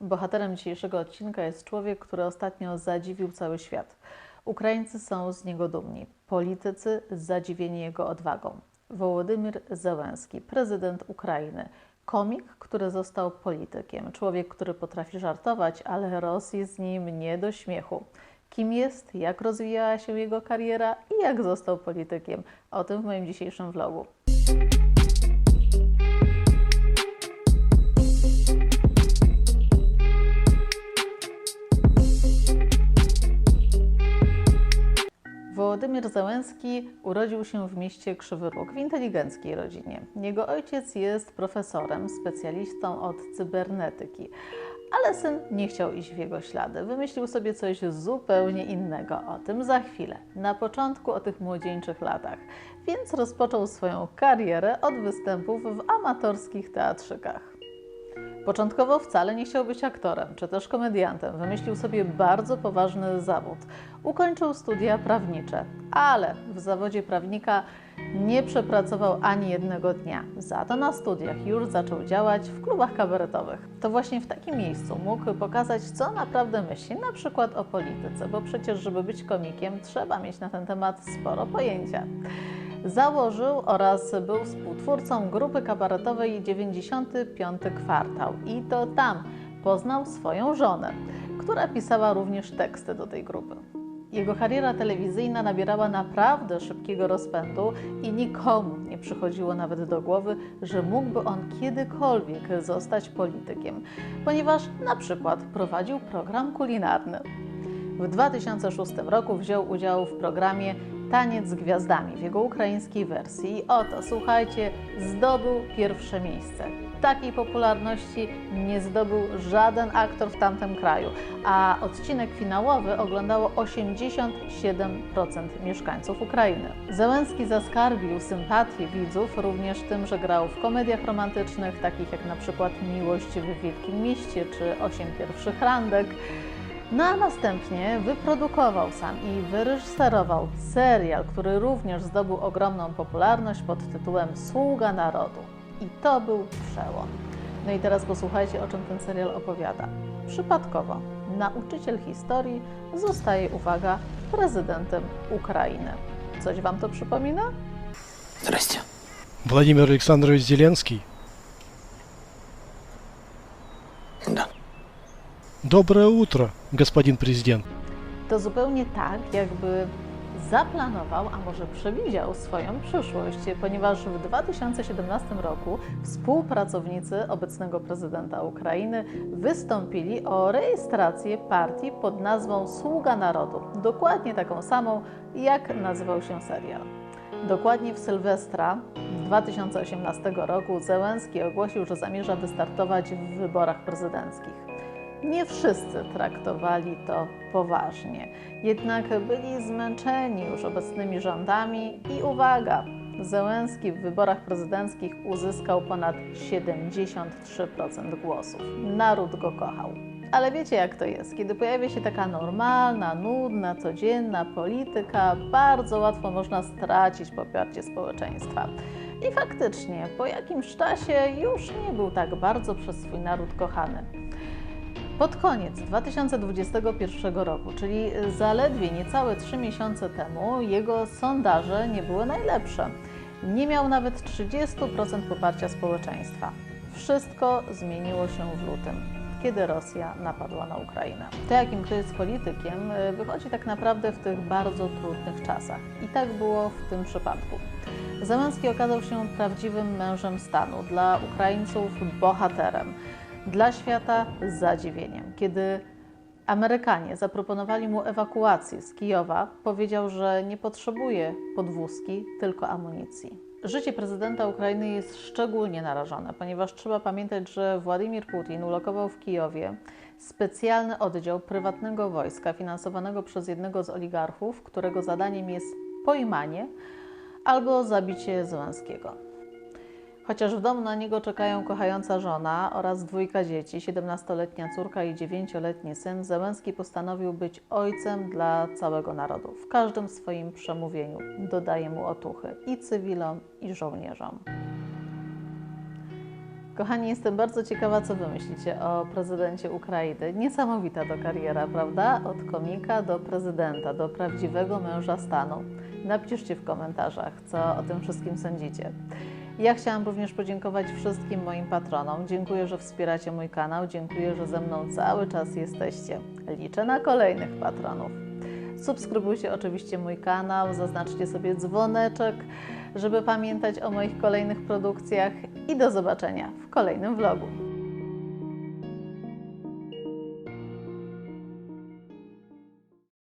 Bohaterem dzisiejszego odcinka jest człowiek, który ostatnio zadziwił cały świat. Ukraińcy są z niego dumni, politycy zadziwieni jego odwagą. Wołodymyr Zełenski, prezydent Ukrainy, komik, który został politykiem, człowiek, który potrafi żartować, ale Rosji z nim nie do śmiechu. Kim jest, jak rozwijała się jego kariera i jak został politykiem? O tym w moim dzisiejszym vlogu. Wołodymyr Załęski urodził się w mieście Krzywy Róg w inteligenckiej rodzinie. Jego ojciec jest profesorem, specjalistą od cybernetyki. Ale syn nie chciał iść w jego ślady. Wymyślił sobie coś zupełnie innego. O tym za chwilę. Na początku o tych młodzieńczych latach. Więc rozpoczął swoją karierę od występów w amatorskich teatrzykach. Początkowo wcale nie chciał być aktorem czy też komediantem. Wymyślił sobie bardzo poważny zawód. Ukończył studia prawnicze, ale w zawodzie prawnika nie przepracował ani jednego dnia. Za to na studiach już zaczął działać w klubach kabaretowych. To właśnie w takim miejscu mógł pokazać, co naprawdę myśli, na przykład o polityce, bo przecież, żeby być komikiem, trzeba mieć na ten temat sporo pojęcia. Założył oraz był współtwórcą grupy kabaretowej 95 Kwartał i to tam poznał swoją żonę, która pisała również teksty do tej grupy. Jego kariera telewizyjna nabierała naprawdę szybkiego rozpędu i nikomu nie przychodziło nawet do głowy, że mógłby on kiedykolwiek zostać politykiem, ponieważ na przykład prowadził program kulinarny. W 2006 roku wziął udział w programie Taniec z Gwiazdami w jego ukraińskiej wersji. I oto, słuchajcie, zdobył pierwsze miejsce. Takiej popularności nie zdobył żaden aktor w tamtym kraju, a odcinek finałowy oglądało 87% mieszkańców Ukrainy. Zełenski zaskarbił sympatię widzów również tym, że grał w komediach romantycznych, takich jak na przykład Miłość w Wielkim Mieście czy Osiem pierwszych randek. No a następnie wyprodukował sam i wyreżyserował serial, który również zdobył ogromną popularność pod tytułem Sługa Narodu. I to był przełom. No i teraz posłuchajcie, o czym ten serial opowiada. Przypadkowo nauczyciel historii zostaje, uwaga, prezydentem Ukrainy. Coś wam to przypomina? Zdrastia. Władimir Aleksandrowicz Zielenski Доброе утро, господин президент. To zupełnie tak, jakby zaplanował, a może przewidział swoją przyszłość, ponieważ w 2017 roku współpracownicy obecnego prezydenta Ukrainy wystąpili o rejestrację partii pod nazwą Sługa Narodu, dokładnie taką samą, jak nazywał się serial. Dokładnie w Sylwestra 2018 roku Zełenski ogłosił, że zamierza wystartować w wyborach prezydenckich. Nie wszyscy traktowali to poważnie, jednak byli zmęczeni już obecnymi rządami i uwaga, Zełenski w wyborach prezydenckich uzyskał ponad 73% głosów. Naród go kochał. Ale wiecie jak to jest, kiedy pojawia się taka normalna, nudna, codzienna polityka, bardzo łatwo można stracić poparcie społeczeństwa. I faktycznie, po jakimś czasie już nie był tak bardzo przez swój naród kochany. Pod koniec 2021 roku, czyli zaledwie niecałe 3 miesiące temu, jego sondaże nie były najlepsze. Nie miał nawet 30% poparcia społeczeństwa. Wszystko zmieniło się w lutym, kiedy Rosja napadła na Ukrainę. To, jakim kto jest politykiem, wychodzi tak naprawdę w tych bardzo trudnych czasach. I tak było w tym przypadku. Zełenski okazał się prawdziwym mężem stanu, dla Ukraińców bohaterem dla świata z zadziwieniem. Kiedy Amerykanie zaproponowali mu ewakuację z Kijowa, powiedział, że nie potrzebuje podwózki, tylko amunicji. Życie prezydenta Ukrainy jest szczególnie narażone, ponieważ trzeba pamiętać, że Władimir Putin ulokował w Kijowie specjalny oddział prywatnego wojska finansowanego przez jednego z oligarchów, którego zadaniem jest pojmanie albo zabicie Zełenskiego. Chociaż w domu na niego czekają kochająca żona oraz dwójka dzieci, 17-letnia córka i 9-letni syn, Zełenski postanowił być ojcem dla całego narodu. W każdym swoim przemówieniu dodaje mu otuchy i cywilom, i żołnierzom. Kochani, jestem bardzo ciekawa, co wy myślicie o prezydencie Ukrainy. Niesamowita to kariera, prawda? Od komika do prezydenta, do prawdziwego męża stanu. Napiszcie w komentarzach, co o tym wszystkim sądzicie. Ja chciałam również podziękować wszystkim moim patronom. Dziękuję, że wspieracie mój kanał. Dziękuję, że ze mną cały czas jesteście. Liczę na kolejnych patronów. Subskrybujcie oczywiście mój kanał, zaznaczcie sobie dzwoneczek, żeby pamiętać o moich kolejnych produkcjach i do zobaczenia w kolejnym vlogu.